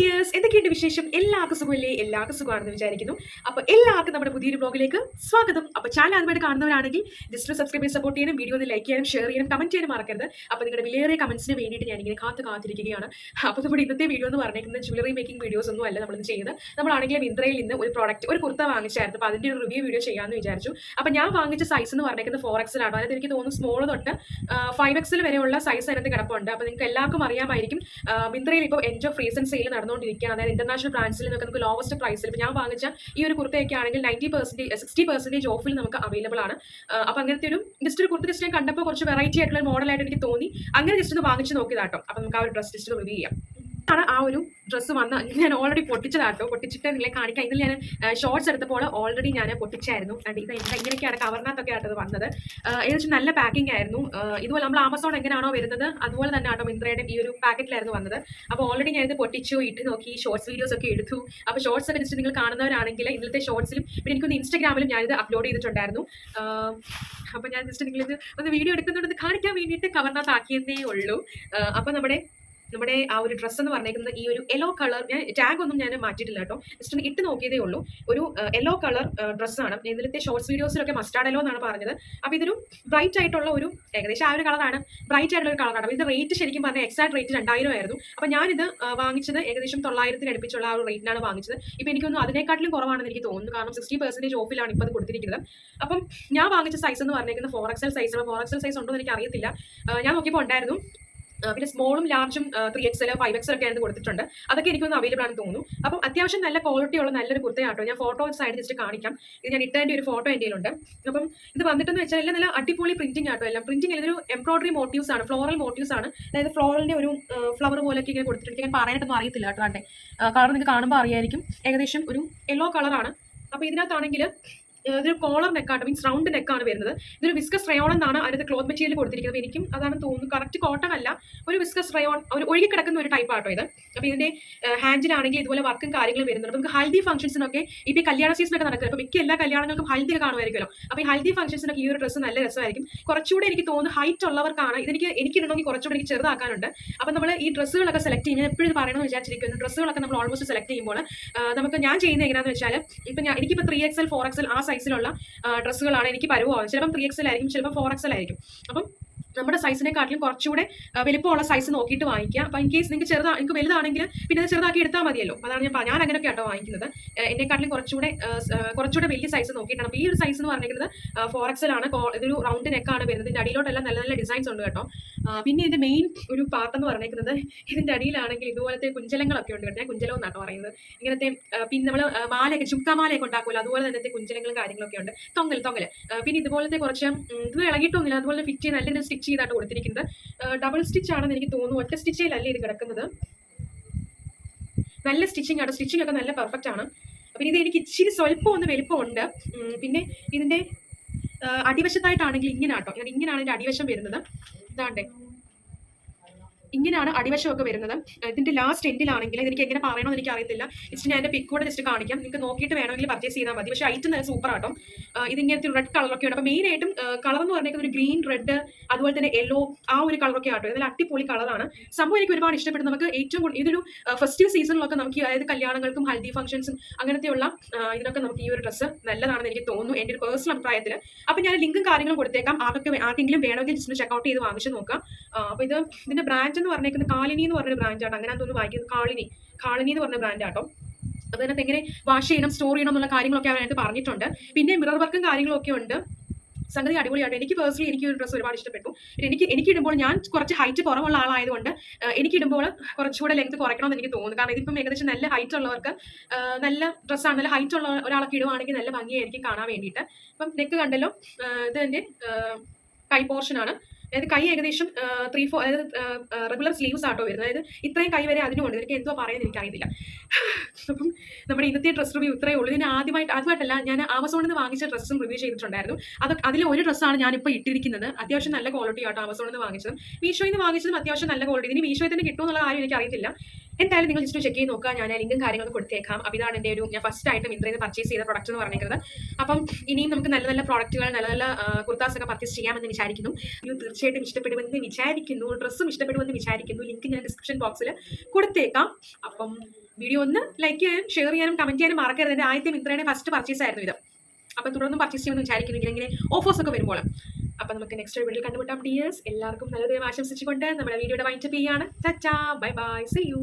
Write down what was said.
Dears എന്തൊക്കെയുണ്ട് വിശേഷം? എല്ലാവർക്കും സുഖമില്ലേ? എല്ലാവർക്കും സുഖമാണെന്ന് വിചാരിക്കുന്നു. അപ്പോൾ എല്ലാവർക്കും നമ്മുടെ പുതിയൊരു ബ്ലോഗിലേക്ക് സ്വാഗതം. അപ്പോൾ ചാനൽ ആദ്യമായിട്ട് കാണുന്നവരാണെങ്കിൽ ജസ്റ്റ് സബ്സ്ക്രൈബ് ചെയ്ത് സപ്പോർട്ട് ചെയ്യാനും വീഡിയോ ഒന്ന് ലൈക്ക് ചെയ്യാനും ഷെയർ ചെയ്യാനും കമന്റ് ചെയ്യാനും മറക്കരുത്. അപ്പോൾ നിങ്ങളുടെ വിലയേറിയ കമന്റ്സിന് വേണ്ടിയിട്ട് ഞാനിങ്ങനെ കാത്ത് കാത്തിരിക്കുകയാണ്. അപ്പോൾ നമ്മുടെ ഇന്നത്തെ വീഡിയോ എന്ന് പറഞ്ഞിരിക്കുന്നത് ജ്വല്ലറി മേക്കിംഗ് വീഡിയോസ് ഒന്നും അല്ല നമ്മളിന്ന് ചെയ്യുന്നത്. നമ്മളാണെങ്കിൽ മിന്ത്രയിൽ നിന്ന് ഒരു പ്രോഡക്റ്റ് ഒരു കുർത്ത വാങ്ങിച്ചായിരുന്നു. അപ്പോൾ അതിന്റെ ഒരു റിവ്യൂ വീഡിയോ ചെയ്യാമെന്ന് വിചാരിച്ചു. അപ്പോൾ ഞാൻ വാങ്ങിച്ച സൈസ് എന്ന് പറഞ്ഞിരിക്കുന്നത് ഫോർ എക്സിലാണ് അതായത് എനിക്ക് തോന്നുന്നു സ്മോൾ തൊട്ട് ഫൈവ് എക്സിൽ വരെയുള്ള സൈസ് അതിനകത്ത് കിടപ്പുണ്ട്. അപ്പോൾ നിങ്ങൾക്ക് എല്ലാവർക്കും അറിയാമായിരിക്കും. മിന്ത്രയിൽ ഇപ്പോൾ എൻഡ് ഓഫ് റീസൺ സെയിൽ നടന്നുകൊണ്ടിരിക്കുകയാണ്. അതായത് ഇന്റർനാഷണൽ ബ്രാൻഡ്സിൽ നിന്നൊക്കെ നമുക്ക് ലോവസ്റ്റ് പ്രൈസിൽ ഇപ്പോൾ ഞാൻ വാങ്ങിച്ച ഈ ഒരു കുർത്തയൊക്കെ ആണെങ്കിൽ നയന്റി പെർസെന്റേജ് സിക്സ്റ്റി പെർസെന്റേജ് ഓഫിൽ നമുക്ക് അവൈലബിൾ ആണ്. അപ്പോൾ അങ്ങനത്തെ ഒരു ജസ്റ്റ് ഒരു കുർത്ത ജസ്റ്റ് ഞാൻ കണ്ടപ്പോൾ കുറച്ച് വെറൈറ്റി ആയിട്ടുള്ള മോഡലായിട്ട് എനിക്ക് തോന്നി. അങ്ങനെ ജസ്റ്റ് ഒന്ന് വാങ്ങിച്ച് നോക്കിയതാട്ടോ. അപ്പോൾ നമുക്ക് ആ ഒരു ഡ്രസ് ജസ്റ്റ് റിവ്യൂ ചെയ്യാം. ആണ് ആ ഒരു ഡ്രസ്സ് വന്ന ഞാൻ ഓൾറെഡി പൊട്ടിച്ചതാട്ടോ പൊട്ടിച്ചിട്ട് നിങ്ങളെ കാണിക്കാം. ഇതിൽ ഞാൻ ഷോർട്സ് എടുത്തപ്പോൾ ഓൾറെഡി ഞാൻ പൊട്ടിച്ചായിരുന്നു. ആൻഡ് ഇത് ഇങ്ങനെയൊക്കെയാണ് കവറിനകത്തൊക്കെ ആട്ടത് വന്നത്. ഏകദേശം നല്ല പാക്കിംഗ് ആയിരുന്നു. ഇതുപോലെ നമ്മൾ ആമസോൺ എങ്ങനെയാണോ വരുന്നത് അതുപോലെ തന്നെ ആട്ടോ മിന്ത്രയുടെ ഈ ഒരു പാക്കറ്റിലായിരുന്നു വന്നത്. അപ്പോൾ ഓൾറെഡി ഞാൻ ഇത് പൊട്ടിച്ചു ഇട്ട് നോക്കി ഷോർട്സ് വീഡിയോസ് ഒക്കെ എടുത്തു. അപ്പോൾ ഷോർട്സ് ഒക്കെ നിങ്ങൾ കാണുന്നവരാണെങ്കിൽ ഇന്നത്തെ ഷോർട്സിലും പിന്നെ എനിക്കൊന്ന് ഇൻസ്റ്റാഗ്രാമിലും ഞാനിത് അപ്ലോഡ് ചെയ്തിട്ടുണ്ടായിരുന്നു. അപ്പോൾ ഞാൻ ജസ്റ്റ് നിങ്ങളിത് ഒന്ന് വീഡിയോ എടുക്കുന്നുണ്ടെന്ന് കാണിക്കാൻ വേണ്ടിയിട്ട് കവറിനകത്ത് ആക്കിയതേ ഉള്ളൂ. അപ്പോൾ നമ്മുടെ നമ്മുടെ ആ ഒരു ഡ്രസ്സ് എന്ന് പറഞ്ഞേക്കുന്നത് ഈ ഒരു യെല്ലോ കളർ ഞാൻ ടാഗ് ഒന്നും ഞാൻ മാറ്റിയിട്ടില്ല കേട്ടോ. ജസ്റ്റ് ഒന്ന് ഇട്ട് നോക്കിയതേ ഉള്ളൂ. ഒരു യെല്ലോ കളർ ഡ്രസ്സാണ് ഇതിലത്തെ ഷോർട്സ് വീഡിയോസിലൊക്കെ മസ്റ്റാർഡ് യെല്ലോ എന്നാണ് പറഞ്ഞത്. അപ്പോൾ ഇതൊരു ബ്രൈറ്റ് ആയിട്ടുള്ള ഒരു ഏകദേശം ആ ഒരു കളറാണ് ബ്രൈറ്റ് ആയിട്ടുള്ള ഒരു കളറാണ് ഇതിന്റെ റേറ്റ് ശരിക്കും പറഞ്ഞാൽ എക്സാക്ട് റേറ്റ് രണ്ടായിരം ആയിരുന്നു. അപ്പോൾ ഞാനിത് വാങ്ങിച്ചത് ഏകദേശം തൊള്ളായിരത്തിന് അടുപ്പിച്ചുള്ള ആ ഒരു റേറ്റിനാണ് വാങ്ങിച്ചത്. ഇപ്പോൾ എനിക്കൊന്നും അതിനെക്കാട്ടിലും കുറവാണെന്ന് എനിക്ക് തോന്നുന്നു. കാരണം സിക്സ്റ്റി പെർസെന്റേജ് ഓഫിലാണ് ഇപ്പോൾ അത് കൊടുത്തിരിക്കുന്നത്. അപ്പം ഞാൻ വാങ്ങിച്ച സൈസ് എന്ന് പറഞ്ഞേക്കുന്നത് four XL size four XL size ഉണ്ടോ എന്ന് എനിക്ക് അറിയത്തില്ല ഞാൻ നോക്കിയപ്പോൾ ഉണ്ടായിരുന്നു. പിന്നെ സ്മോളും ലാർജും ത്രീ എക്സൽ ഫൈവ് എക്സൽ ഒക്കെ ആയിരുന്നു കൊടുത്തിട്ടുണ്ട്. അതൊക്കെ എനിക്കൊന്ന് അവൈലബിൾ ആണെന്ന് തോന്നുന്നു. അപ്പം അത്യാവശ്യം നല്ല ക്വാളിറ്റി ഉള്ള നല്ലൊരു കുർത്തയാട്ടോ ഞാൻ ഫോട്ടോ സൈഡ് ജസ്റ്റ് കാണിക്കാം. ഇത് ഞാൻ ഇട്ടതിന്റെ ഒരു ഫോട്ടോ എന്റെ കയ്യിലുണ്ട്. അപ്പം ഇത് വന്നിട്ടെന്ന് വെച്ചാൽ എല്ലാം നല്ല അടിപൊളി പ്രിന്റിംഗ് ആട്ടോ എല്ലാം. പ്രിന്റിംഗ് ഇതൊരു എംബ്രോയിഡറി മോട്ടീവ്സ് ആണ് ഫ്ലോറൽ മോട്ടീവ്സ് ആണ്. അതായത് ഫ്ലോറലിന്റെ ഒരു ഫ്ലവർ പോലെയൊക്കെ ഇങ്ങനെ കൊടുത്തിട്ടുണ്ട്. ഞാൻ പറയാനായിട്ടൊന്നും അറിയത്തില്ല കേട്ടോ അതെ കളർ നിങ്ങൾക്ക് കാണുമ്പോൾ അറിയായിരിക്കും. ഏകദേശം ഒരു യെല്ലോ കളറാണ് അപ്പോൾ ഇതിനകത്താണെങ്കിൽ ഇതൊരു കോളർ നെക്കാണ് മീൻസ് റൗണ്ട് നെക്കാണ് വരുന്നത്. ഇതൊരു വിസ്കസ് റയോൺ എന്നാണ് അതിനകത്ത് ക്ലോത്ത് മെറ്റീരിയൽ കൊടുത്തിരിക്കുന്നത്. എനിക്കും അതാണ് തോന്നുന്നു കറക്റ്റ് കോട്ടൺ അല്ല ഒരു വിസ്കസ് റയോൺ ഒരു ഒഴുകി കിടക്കുന്ന ഒരു ടൈപ്പ് ആട്ടോ ഇത്. അപ്പോൾ ഇതിന്റെ ഹാൻഡിലാണെങ്കിൽ ഇതുപോലെ വർക്കും കാര്യങ്ങളും വരുന്നുണ്ട്. നമുക്ക് ഹൽദി ഫംഗ്ഷൻസിനൊക്കെ ഇപ്പോൾ കല്യാണ സീസണൊക്കെ നടക്കുന്നത്. അപ്പോൾ മിക്ക എല്ലാ കല്യാണങ്ങൾക്കും ഹൽദി കാണുമായിരിക്കുമല്ലോ. അപ്പോൾ ഈ ഹൽദി ഫംഗ്ഷൻസിനൊക്കെ ഈ ഒരു ഡ്രസ്സ് നല്ല രസമായിരിക്കും. കുറച്ചുകൂടെ എനിക്ക് തോന്നുന്നു ഹൈറ്റ് ഉള്ളവർക്കാണ് ഇതെനിക്ക് എനിക്ക് ഇടണമെങ്കിൽ കുറച്ചുകൂടെ എനിക്ക് ചെറുതാക്കാനുണ്ട്. അപ്പോൾ നമ്മൾ ഈ ഡ്രസ്സുകളൊക്കെ സെലക്ട് ചെയ്യുന്നത് എപ്പോഴും പറയണമെന്ന് വിചാരിച്ചിരിക്കുന്നു. ഡ്രസ്സുകളൊക്കെ നമ്മൾ ഓൾമോസ്റ്റ് സെലക്ട് ചെയ്യുമ്പോൾ നമുക്ക് ഞാൻ ചെയ്യുന്നത് എങ്ങനെയാണെന്ന് വെച്ചാൽ ഇപ്പം ഞാൻ എനിക്കിപ്പോൾ ത്രീ എക്സൽ ഫോർ എക്സൽ ആ സൈസിലുള്ള ഡ്രസ്സുകളാണ് എനിക്ക് പരുവാകും ചിലപ്പം ത്രീ എക്സൽ ആയിരിക്കും ചിലപ്പോൾ ഫോർ എക്സൽ ആയിരിക്കും. അപ്പം നമ്മുടെ സൈസിനെക്കാട്ടിലും കുറച്ചുകൂടെ വലിപ്പമുള്ള സൈസ് നോക്കിയിട്ട് വാങ്ങിക്കുക. അപ്പോൾ ഇൻ കേസ് നിങ്ങൾക്ക് ചെറുതാ നിങ്ങൾക്ക് വലുതാണെങ്കിൽ പിന്നെ അത് ചെറുതാക്കി എടുത്താൽ മതിയല്ലോ. അതാണ് ഞാൻ ഞാൻ അങ്ങനെയൊക്കെ ആട്ടോ വാങ്ങിക്കുന്നത്. എന്നെക്കാട്ടിലും കുറച്ചുകൂടെ കുറച്ചുകൂടെ വലിയ സൈസ് നോക്കിയിട്ടാണ്. അപ്പോൾ ഈ ഒരു സൈസ് എന്ന് പറഞ്ഞിരിക്കുന്നത് ഫോർ ആണ് ഇതൊരു റൗണ്ട് നെക്കാണ് വരുന്നത്. ഇതിന്റെ അടിയിലോട്ടെല്ലാം നല്ല നല്ല ഡിസൈൻസ് ഉണ്ട് കേട്ടോ. പിന്നെ ഇതിന്റെ മെയിൻ ഒരു പാർട്ട് എന്ന് പറഞ്ഞിരിക്കുന്നത് ഇതിന്റെ അടിയിലാണെങ്കിൽ ഇതുപോലത്തെ കുഞ്ചലങ്ങളൊക്കെ ഉണ്ട് കേട്ടോ. കുഞ്ചലം എന്നാട്ടോ പറയുന്നത്. ഇങ്ങനത്തെ പിന്നെ നമ്മൾ മാലയൊക്കെ ചുക്കാമാലയൊക്കെ ഉണ്ടാക്കുമല്ലോ. അതുപോലെ തന്നെ കുഞ്ചലങ്ങളും കാര്യങ്ങളൊക്കെ ഉണ്ട്. തൊങ്ങൽ തൊങ്ങൽ പിന്നെ ഇതുപോലത്തെ കുറച്ച് ഇത് ഇളകിയിട്ടൊന്നുമില്ല. അതുപോലെ ഫിറ്റ് ചെയ്യുന്ന നല്ല സ്റ്റിച്ച് ചെയ്താണ് കൊടുത്തിരിക്കുന്നത്. ഡബിൾ സ്റ്റിച്ച് ആണെന്ന് എനിക്ക് തോന്നുന്നു. ഒറ്റ സ്റ്റിച്ചിലല്ല ഇത് കിടക്കുന്നത്. നല്ല സ്റ്റിച്ചിങ് ആണ്. സ്റ്റിച്ചിങ് ഒക്കെ നല്ല പെർഫെക്റ്റ് ആണ്. പിന്നെ ഇത് എനിക്ക് ഇച്ചിരി സ്വല്പം ഒന്ന് വലിപ്പമുണ്ട്. പിന്നെ ഇതിന്റെ ആ, അടിവശത്തായിട്ടാണെങ്കിൽ ഇങ്ങനെ ആട്ടോ ഇങ്ങനെ ഇങ്ങനെയാണ് ഇതിന്റെ അടിവശം വരുന്നത്. ഇതാണ്ടേ. ഇങ്ങനെയാണ് അടിവശമൊക്കെ വരുന്നത്. ഇതിന്റെ ലാസ്റ്റ് എൻഡിലാണെങ്കിൽ എനിക്ക് എങ്ങനെ പറയണമെന്ന് എനിക്ക് അറിയത്തില്ല. ജസ്റ്റ് ഞാൻ എന്റെ പിക്ക് ജസ്റ്റ് കാണിക്കാം. നിങ്ങൾക്ക് നോക്കിയിട്ട് വേണമെങ്കിൽ പർച്ചേസ് ചെയ്താൽ മതി. പക്ഷേ ഐറ്റം നല്ല സൂപ്പർ ആട്ടോ. ഇതിങ്ങനത്തെ റെഡ് കളറൊക്കെ ഉണ്ട് അപ്പോൾ മെയിൻ ആയിട്ടും കളർ എന്ന് പറഞ്ഞേക്കുന്നത് ഒരു ഗ്രീൻ റെഡ് അതുപോലെ തന്നെ യെല്ലോ ആ ഒരു കളറൊക്കെ ആട്ടോ. ഇതിൽ അടിപൊളി കളറാണ് സംഭവം എനിക്ക് ഒരുപാട് ഇഷ്ടപ്പെട്ടു നമുക്ക് ഏറ്റവും കൂടുതൽ ഇതൊരു ഫെസ്റ്റീവ് സീസണിലൊക്കെ നമുക്ക് അതായത് കല്യാണങ്ങൾക്കും ഹൽദി ഫംഗ്ഷൻസും അങ്ങനത്തെയുള്ള ഇതിനൊക്കെ നമുക്ക് ഈ ഒരു ഡ്രസ്സ് നല്ലതാണെന്ന് എനിക്ക് തോന്നുന്നു. എന്റെ ഒരു പേഴ്സണൽ അഭിപ്രായത്തിൽ അപ്പോൾ ഞാൻ ലിങ്കും കാര്യങ്ങളും കൊടുത്തേക്കാം. ആർക്കൊക്കെ ആർക്കെങ്കിലും വേണമെങ്കിൽ ജസ്റ്റ് ചെക്കൗട്ട് ചെയ്ത് വാങ്ങിച്ചു നോക്കാം. അപ്പോൾ ഇത് ഇതിന്റെ ബ്രാൻഡ് എന്ന് പറഞ്ഞേക്കുന്നത് കാളിനി എന്ന് പറഞ്ഞൊരു ബ്രാൻഡാണ് അങ്ങനെ തോന്നുന്നു വായിക്കുന്നത് കാളിനി. കാളിനി എന്ന് പറഞ്ഞ ബ്രാൻഡാട്ടോ അതിനകത്ത് എങ്ങനെ വാഷ് ചെയ്യണം സ്റ്റോർ ചെയ്യണം എന്നുള്ള കാര്യങ്ങളൊക്കെ അവരതിനകത്ത് പറഞ്ഞിട്ടുണ്ട്. പിന്നെ മിറർ വർക്കും കാര്യങ്ങളൊക്കെ ഉണ്ട്. സംഗതി അടിപൊളിയായിട്ട് എനിക്ക് പേഴ്സണലി എനിക്ക് ഒരു ഡ്രസ്സ് ഒരുപാട് ഇഷ്ടപ്പെട്ടു. എനിക്ക് എനിക്ക് ഇടുമ്പോൾ ഞാൻ കുറച്ച് ഹൈറ്റ് കുറവുള്ള ആളായതുകൊണ്ട് എനിക്ക് ഇടുമ്പോൾ കുറച്ചുകൂടെ ലെങ്ത് കുറയ്ക്കണമെന്ന് എനിക്ക് തോന്നുന്നു. കാരണം ഇതിപ്പം ഏകദേശം നല്ല ഹൈറ്റ് ഉള്ളവർക്ക് നല്ല ഡ്രസ്സാണ് നല്ല ഹൈറ്റ് ഉള്ള ഒരാളൊക്കെ ഇടുവാണെങ്കിൽ നല്ല ഭംഗിയായിരിക്കും കാണാൻ വേണ്ടിയിട്ട്. അപ്പം നെക്ക് കണ്ടല്ലോ ഇത് എന്റെ കൈ പോർഷനാണ് അതായത് കൈ ഏകദേശം ത്രീ ഫോർ അതായത് റെഗുലർ സ്ലീവ്സ് ആട്ടോ വരുന്നത്. അതായത് ഇത്രയും കൈ വരെ അതിനുമുണ്ട്. എനിക്ക് എന്തോ പറയുന്നത് എനിക്കറിയത്തില്ല. അപ്പം നമ്മുടെ ഇന്നത്തെ ഡ്രസ് റിവ്യൂ ഇത്രയേ ഉള്ളൂ. ഇതിന് ആദ്യമായിട്ട് ആദ്യമായിട്ടല്ല ഞാൻ ആമസോണിൽ നിന്ന് വാങ്ങിച്ച ഡ്രസ്സും റിവ്യൂ ചെയ്തിട്ടുണ്ടായിരുന്നു. അത് അതിൽ ഒരു ഡ്രസ്സാണ് ഞാനിപ്പോൾ ഇട്ടിരിക്കുന്നത്. അത്യാവശ്യം നല്ല ക്വാളിറ്റി ആട്ടോ ആമസോണിൽ നിന്ന് വാങ്ങിച്ചതും. മീഷോയിൽ നിന്ന് വാങ്ങിച്ചതും അത്യാവശ്യം നല്ല ക്വാളിറ്റി ഇനി മീഷോയിൽ തന്നെ കിട്ടുമെന്നുള്ള കാര്യം എനിക്ക് അറിയത്തില്ല എന്തായാലും നിങ്ങൾ ജസ്റ്റ് ചെക്ക് ചെയ്ത് നോക്കുക. ഞാൻ ലിങ്കും കാര്യങ്ങളും കൊടുത്തേക്കാം. അപ്പോൾ ഇതാണ് എന്റെ ഒരു ഞാൻ ഫസ്റ്റ് ആയിട്ട് മിന്ത്രയിൽ പർച്ചേസ് ചെയ്ത പ്രൊഡക്റ്റ് എന്ന് പറഞ്ഞേക്കുന്നത്. അപ്പം ഇനിയും നമുക്ക് നല്ല നല്ല പ്രോഡക്റ്റുകൾ നല്ല നല്ല കുർത്താസ് ഒക്കെ പർച്ചേസ് ചെയ്യാമെന്ന് വിചാരിക്കുന്നു. ഇത് തീർച്ചയായിട്ടും ഇഷ്ടപ്പെടുമെന്ന് വിചാരിക്കുന്നു. ഡ്രസ്സും ഇഷ്ടപ്പെടുമെന്ന് വിചാരിക്കുന്നു. ലിങ്ക് ഞാൻ ഡിസ്ക്രിപ്ഷൻ ബോക്സിൽ കൊടുത്തേക്കാം. അപ്പം വീഡിയോ ഒന്ന് ലൈക്ക് ചെയ്യാനും ഷെയർ ചെയ്യാനും കമന്റ് ചെയ്യാനും മറക്കരുത്. എന്റെ ആദ്യത്തെ മിന്ത്രയുടെ ഫസ്റ്റ് പർച്ചേസ് ആയിരുന്നു ഇത്. അപ്പോൾ തുടർന്നും പർച്ചേസ് ചെയ്യുമെന്ന് വിചാരിക്കുന്നെങ്കിൽ ഇങ്ങനെ ഓഫേഴ്സ് ഒക്കെ വരുമ്പോൾ അപ്പോൾ നമുക്ക് നെക്സ്റ്റ് വീഡിയോ കണ്ടുമുട്ടാം. ഡിയേഴ്സ് എല്ലാവർക്കും നല്ല ആശംസിച്ചുകൊണ്ട് നമ്മുടെ വീഡിയോയുടെ വൈൻഡപ്പ് ചെയ്യാണ് ചച്ചാ ബൈ ബൈ സി യു